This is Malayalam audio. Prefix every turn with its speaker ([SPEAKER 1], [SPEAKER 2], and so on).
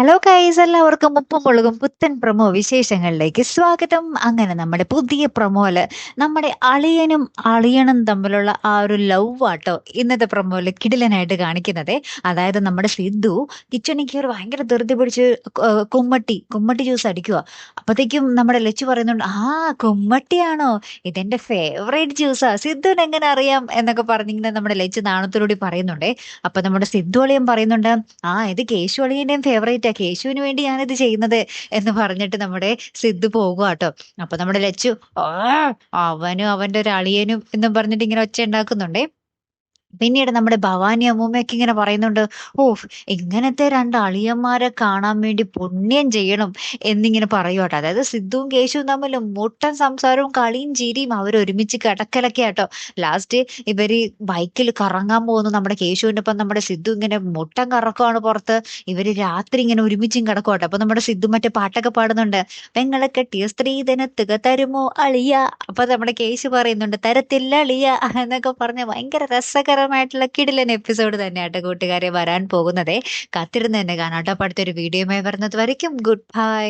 [SPEAKER 1] ഹലോ കൈസ് എല്ലാവർക്കും ഉപ്പും മുളകും പുത്തൻ പ്രമോ വിശേഷങ്ങളിലേക്ക് സ്വാഗതം. അങ്ങനെ നമ്മുടെ പുതിയ പ്രമോൽ നമ്മുടെ അളിയനും അളിയനും തമ്മിലുള്ള ആ ഒരു ലവ് ആട്ടോ ഇന്നത്തെ പ്രമോൽ കിടിലനായിട്ട് കാണിക്കുന്നത്. അതായത് നമ്മുടെ സിദ്ധു കിച്ചണിക്ക് കയറി ഭയങ്കര ധൃതി പിടിച്ച് കുമ്മട്ടി കുമ്മട്ടി ജ്യൂസ് അടിക്കുക. അപ്പത്തേക്കും നമ്മുടെ ലച്ചു പറയുന്നുണ്ട് ആ കുമ്മട്ടിയാണോ? ഇതെന്റെ ഫേവറേറ്റ് ജ്യൂസാ സിദ്ധുവിന് എങ്ങനെ അറിയാം? എന്നൊക്കെ പറഞ്ഞിങ്ങനെ നമ്മുടെ ലച്ചു നാണത്തിലൂടെ പറയുന്നുണ്ടേ. അപ്പൊ നമ്മുടെ സിദ്ധു അളിയൻ പറയുന്നുണ്ട് ആ ഇത് കേശു അളിയന്റെയും ഫേവറേറ്റാ കേശുവിന് വേണ്ടി ഞാനിത് ചെയ്യുന്നത് എന്ന് പറഞ്ഞിട്ട് നമ്മുടെ സിദ്ധു പോകുക കേട്ടോ അപ്പൊ നമ്മുടെ ലച്ചു "ആ, അവനും അവന്റെ ഒരു അളിയനും എന്നും പറഞ്ഞിട്ട് ഇങ്ങനെ ഒച്ച ഉണ്ടാക്കുന്നുണ്ടേ. പിന്നീട് നമ്മുടെ ഭവാനി അമ്മൂമ്മയൊക്കെ ഇങ്ങനെ പറയുന്നുണ്ട് ഓ ഇങ്ങനത്തെ രണ്ട് അളിയന്മാരെ കാണാൻ വേണ്ടി പുണ്യം ചെയ്യണം എന്നിങ്ങനെ പറയുവാട്ടോ അതായത് സിദ്ധുവും കേശുവും തമ്മിൽ മുട്ടൻ സംസാരവും കളിയും ചിരിയും അവർ ഒരുമിച്ച് കിടക്കലൊക്കെ ആട്ടോ ലാസ്റ്റ് ഇവർ ബൈക്കിൽ കറങ്ങാൻ പോകുന്നു. നമ്മുടെ കേശുവിന്റെ ഒപ്പം നമ്മുടെ സിദ്ധു ഇങ്ങനെ മുട്ടൻ കറക്കുവാണ് പുറത്ത്. ഇവർ രാത്രി ഇങ്ങനെ ഒരുമിച്ചും കിടക്കുവാട്ടോ അപ്പൊ നമ്മുടെ സിദ്ധു മറ്റേ പാട്ടൊക്കെ പാടുന്നുണ്ട് പെങ്ങളെ കെട്ടിയ സ്ത്രീധന തുക തരുമോ അളിയ? അപ്പൊ നമ്മുടെ കേശു പറയുന്നുണ്ട് തരത്തില്ല അളിയ എന്നൊക്കെ പറഞ്ഞ് ഭയങ്കര രസകരമായിട്ടുള്ള കിടിലൻ എപ്പിസോഡ് തന്നെയാട്ടോ കൂട്ടുകാരെ വരാൻ പോകുന്നതേ. കാത്തിരുന്ന് തന്നെ കാണാട്ടോ. അപ്പൊ അടുത്തൊരു വീഡിയോയുമായി വരുന്നത് വരയ്ക്കും. Good bye